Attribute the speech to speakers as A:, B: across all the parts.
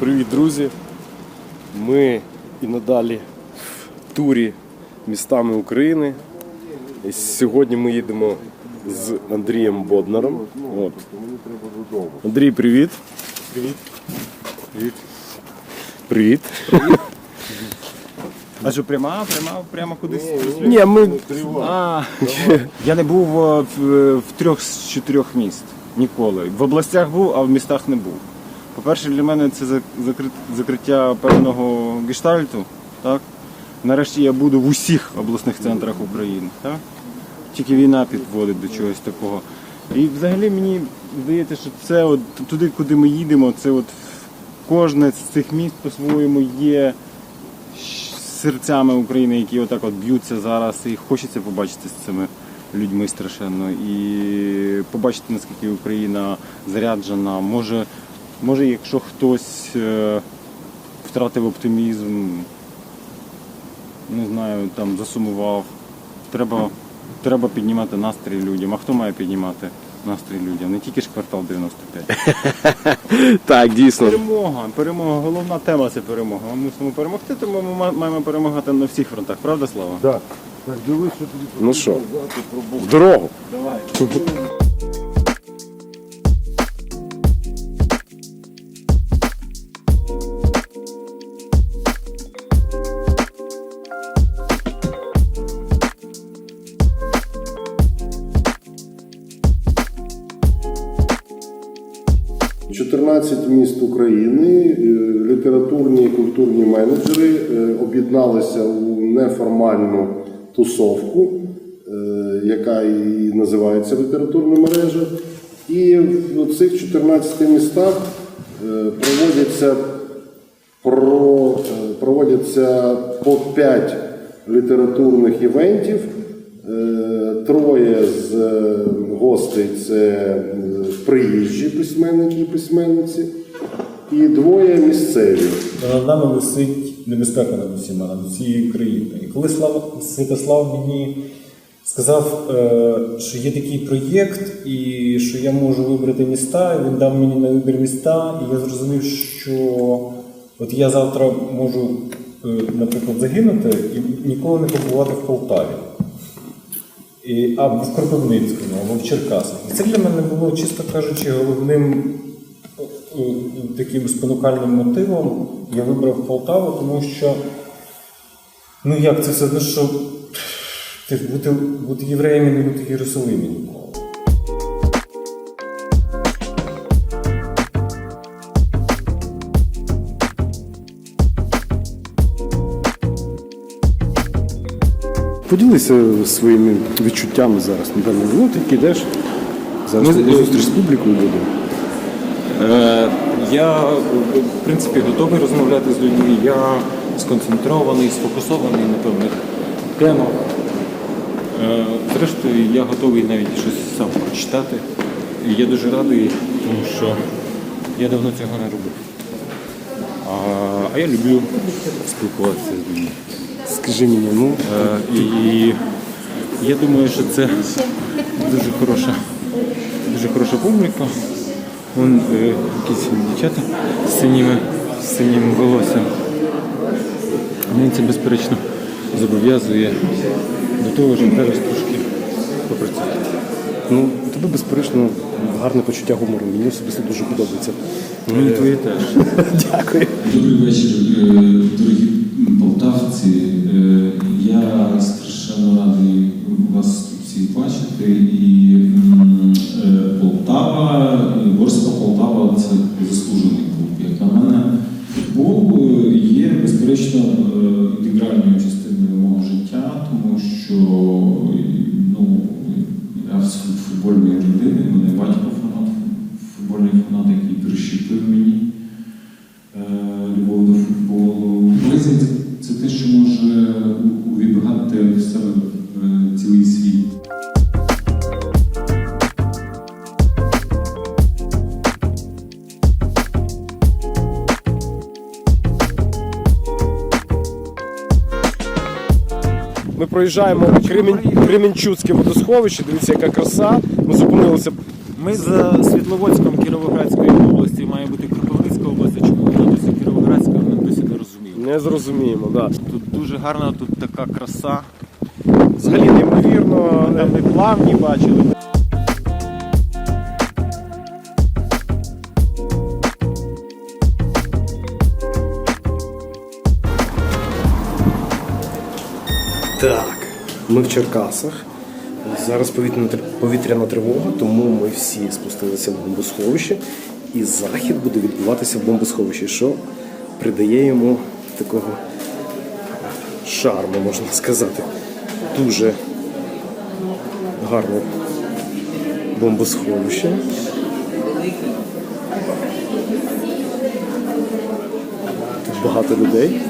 A: Привіт, друзі! Ми і надалі в турі містами України. І сьогодні ми їдемо з Андрієм Боднаром. От. Андрій, привіт. Привіт. Привіт. Привіт.
B: А що пряма, пряма, прямо кудись?
A: Ні, ми
B: А, я не був е, в, в трьох з чотирьох міст ніколи. В областях був, а в містах не був. По-перше, для мене це закрит- закриття певного гештальту. Так? Нарешті я буду в усіх обласних центрах України. Так? Тільки війна підводить до чогось такого. І взагалі мені здається, що це от туди, куди ми їдемо, це от кожне з цих міст по-своєму є серцями України, які отак от б'ються зараз, і хочеться побачити з цими людьми страшенно. І побачити, наскільки Україна заряджена. Може, може якщо хтось е, втратив оптимізм, не знаю, там засумував, треба, треба піднімати настрій людям. А хто має піднімати настрій людям? Не тільки ж квартал 95.
A: так, дійсно.
B: Перемога, перемога, головна тема це перемога. Ми мусимо перемогти, тому ми маємо перемагати на всіх фронтах, правда, Слава?
C: Так. Так дивись, що тобі
A: Ну що, в дорогу.
B: Давай.
C: – України, е, літературні і культурні менеджери е, об'єдналися у неформальну тусовку, е, яка і називається літературна мережа. І в цих 14 містах проводяться про, проводяться по 5 літературних івентів. Троє з гостей це приїжджі письменники і письменниці, і двоє місцеві.
D: Над нами висить небезпека над усіма, над усією країною. І коли Слав, Святослав мені сказав, е, що є такий проєкт, і що я можу вибрати міста, він дав мені на вибір міста, і я зрозумів, що от я завтра можу, е, наприклад, загинути і ніколи не побувати в Полтаві. І, або в Кропивницькому, або в Черкасах. І це для мене було, чисто кажучи, головним таким спонукальним мотивом. Я вибрав Полтаву, тому що, ну як це все одно, що ти бути, бути євреєм і не бути в Єрусалимі ніколи.
A: Поділися своїми відчуттями зараз. Напевно, ну ти йдеш. Зараз
B: Ми-
A: зустріч з публікою буде.
D: Е, я, в принципі, готовий розмовляти з людьми. Я сконцентрований, сфокусований на певних темах. Е, Зрештою, я готовий навіть щось сам прочитати. І я дуже радий, тому що я давно цього не робив. А, а я люблю спілкуватися з людьми.
A: Скажи мені, ну
D: Е, І я думаю, що це дуже хороша, дуже хороша публіка. Вон е, якісь дівчата з синіми, з синім волоссям. Мені це безперечно зобов'язує до того, щоб зараз трошки попрацювати.
A: Ну, тебе безперечно гарне почуття гумору. Мені особисто дуже подобається.
D: Ну і твоє теж.
A: Дякую.
E: Добрий вечір, е, дорогі полтавці. Е, Я страшенно радий вас всіх бачити. І що ну, я футбольної родини, мене батько фанат, футбольний фанат, який прищепив мені
A: Ми проїжджаємо Кремінь, Кремінчуцьке водосховище. Дивіться, яка краса. Ми зупинилися
D: Ми за Світловодськом Кіровоградської області має бути Кропивницька область, а чому вона досі Кіровоградська, ми досі
A: Не зрозуміємо, да.
B: Тут дуже гарна, тут така краса.
A: Взагалі неймовірно.
B: Там ми плавні бачили.
A: Так, ми в Черкасах. Зараз повітряна, тривога, тому ми всі спустилися в бомбосховище. І захід буде відбуватися в бомбосховищі, що придає йому такого шарму, можна сказати. Дуже гарне бомбосховище. Багато людей.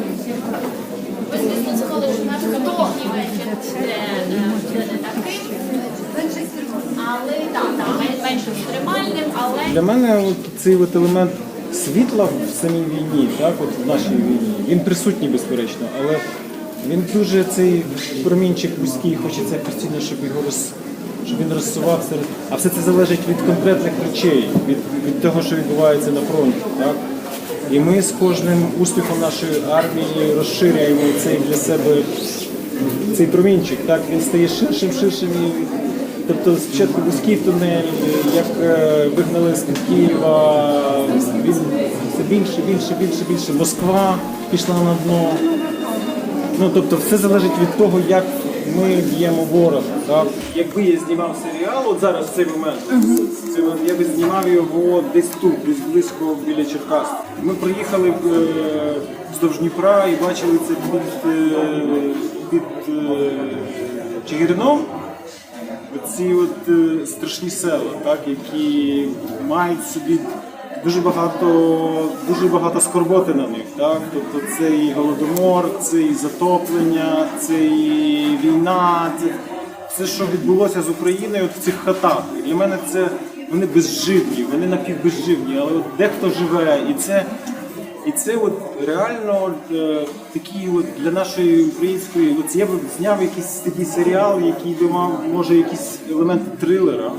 F: Ми, звісно, сказали, що наш католицький е,
B: Для мене от цей от елемент світла в самій війні, так, от в нашій війні, він присутній, безперечно, але він дуже цей промінчик вузький, хочеться постійно, щоб його роз, щоб він розсував серед. А все це залежить від конкретних речей, від, від того, що відбувається на фронті. Так? І ми з кожним успіхом нашої армії розширюємо цей для себе цей промінчик. Так? Він стає ширшим, ширшим і Тобто спочатку вузький тунель, як е, вигнали з Києва, він все більше, більше, більше, більше. Москва пішла на дно. Ну тобто все залежить від того, як ми б'ємо ворога. Так? Якби я знімав серіал, от зараз в цей момент, я би знімав його десь тут, десь близько біля Черкас. Ми приїхали е, вздовж Дніпра і бачили це під, під е, Чигирином. Ці от е, страшні села, так, які мають собі дуже багато, дуже багато скорботи на них. Так? Тобто це і голодомор, це і затоплення, це і війна, це все, що відбулося з Україною от в цих хатах. І для мене це вони безживні, вони напівбезживні, але от дехто живе, і це. І це от реально е, такий от для нашої української, от я б зняв якийсь такий серіал, який би мав може якісь елементи трилера,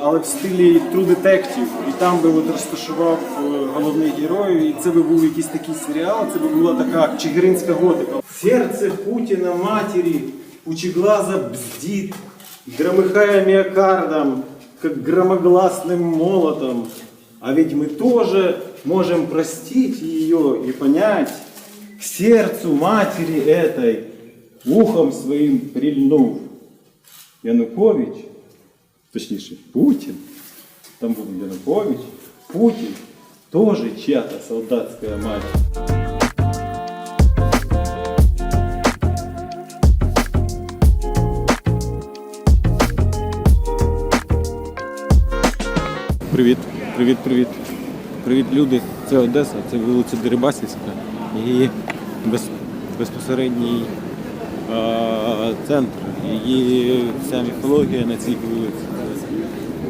B: але в стилі True Detective. І там би от розташував е, головних героїв, і це би був якийсь такий серіал, це би була така чигиринська готика. Серце Путіна матері, пучеглаза бздит, громыхая миокардом, как громогласным молотом. А ведь мы тоже можем простить ее и понять к сердцу матери этой, ухом своим прильнув. Янукович, точніше, Путин, там був Янукович, Путин, тоже чья-то солдатская мать. Привіт, привіт, привіт. Привіт, люди. Це Одеса, це вулиця Дерибасівська. Її без, безпосередній е, центр. Її вся міфологія на цій вулиці.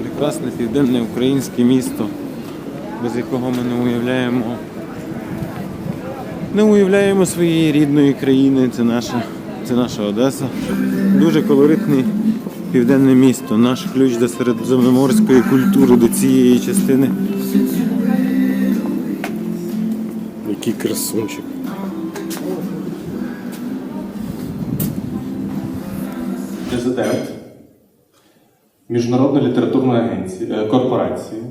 B: Прекрасне південне українське місто, без якого ми не уявляємо. Не уявляємо своєї рідної країни. Це наша, це наша Одеса. Дуже колоритний південне місто. Наш ключ до середземноморської культури, до цієї частини.
A: Який красунчик.
G: президент Міжнародної літературної агенції е, корпорації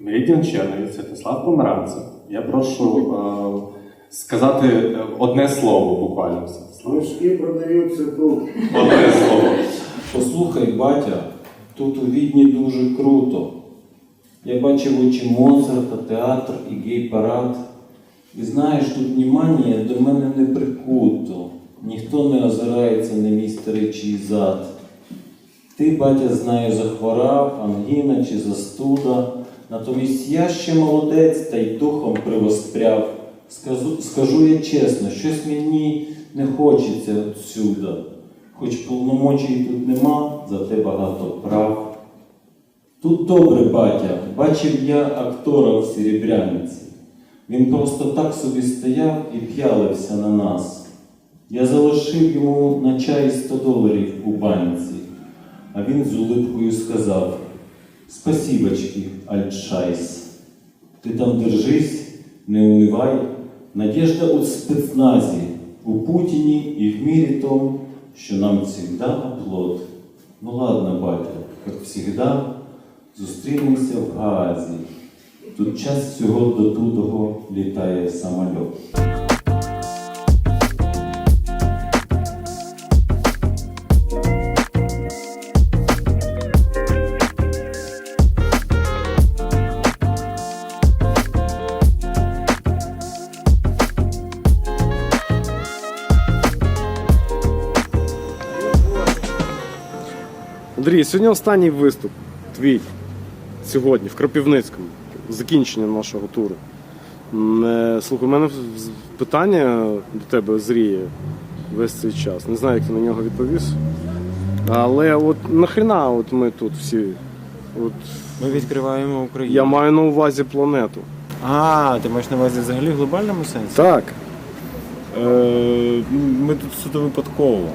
G: Meridian Channel Святослав Померанцев. Я прошу е, сказати е, одне слово буквально.
C: Книжки продаються тут.
G: Одне слово.
H: Послухай, батя, тут у Відні дуже круто. Я бачив очі Моцарта, театр і гей-парад. І знаєш, тут внимання до мене не прикуто. Ніхто не озирається на мій старичий зад. Ти, батя, знаю, захворав, ангіна чи застуда. Натомість я ще молодець та й духом привоспряв. Скажу, скажу я чесно, щось мені не хочеться отсюда. Хоч повномочій тут нема, зате багато прав. Тут добре, батя, бачив я актора в Серебряниці. Він просто так собі стояв і п'ялився на нас. Я залишив йому на чай 100 доларів у банці, а він з улипкою сказав: Спасибочки, альтшайс. Ти там держись, не унивай, Надежда у спецназі, у Путіні і в мірі том, що нам всегда оплот. Ну ладно, батя, як всегда, зустрінемося в Гаазі. Тут час всього до тудого літає самольот.
A: Андрій, сьогодні останній виступ твій сьогодні в Кропівницькому. Закінчення нашого туру. Слухай, у мене питання до тебе зріє весь цей час. Не знаю, як ти на нього відповіс. Але от нахрена от ми тут всі. От
B: Ми відкриваємо Україну.
A: я маю на увазі планету.
B: А, ти маєш на увазі взагалі в глобальному сенсі?
A: Так.
B: Е, ми тут суто випадково.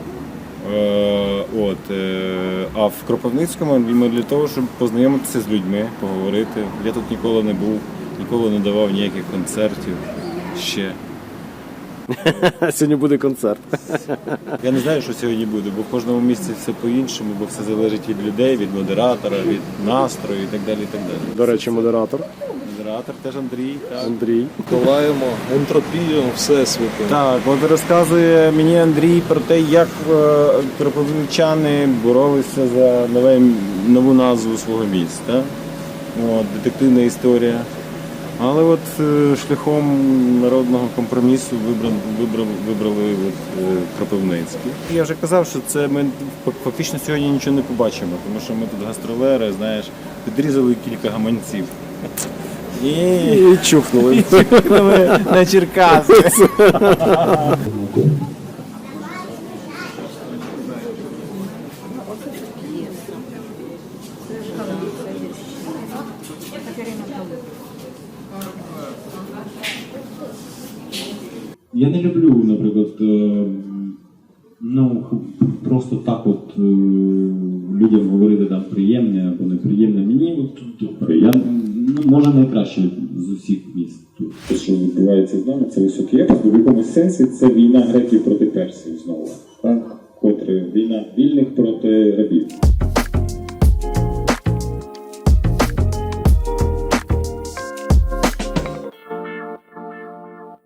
B: Е, от, е, а в Кропивницькому ми для того, щоб познайомитися з людьми, поговорити. Я тут ніколи не був, ніколи не давав ніяких концертів ще.
A: Сьогодні буде концерт.
B: Я не знаю, що сьогодні буде, бо в кожному місці все по-іншому, бо все залежить від людей, від модератора, від настрою і так далі. І так далі.
A: До речі, модератор
B: Модератор теж Андрій. Так.
A: Андрій.
I: Долаємо ентропію Всесвіту.
B: Так, от розказує мені Андрій про те, як е, кропивничани боролися за нове, нову назву свого міста. От, детективна історія. Але от е, шляхом народного компромісу вибрали, вибрали, вибрали от, е, Кропивницький. Я вже казав, що це ми фактично сьогодні нічого не побачимо, тому що ми тут гастролери, знаєш, підрізали кілька гаманців. І
A: І чухнули.
B: на Черкаси.
E: Я не люблю, наприклад, е, ну просто так от е, людям говорити там приємне або неприємне. Мені от тут добре. Я ну, може найкраще з усіх міст.
J: Те, що відбувається з нами, це високий якість, бо в якомусь сенсі це війна греків проти персів знову. Так? Котре війна вільних проти рабів.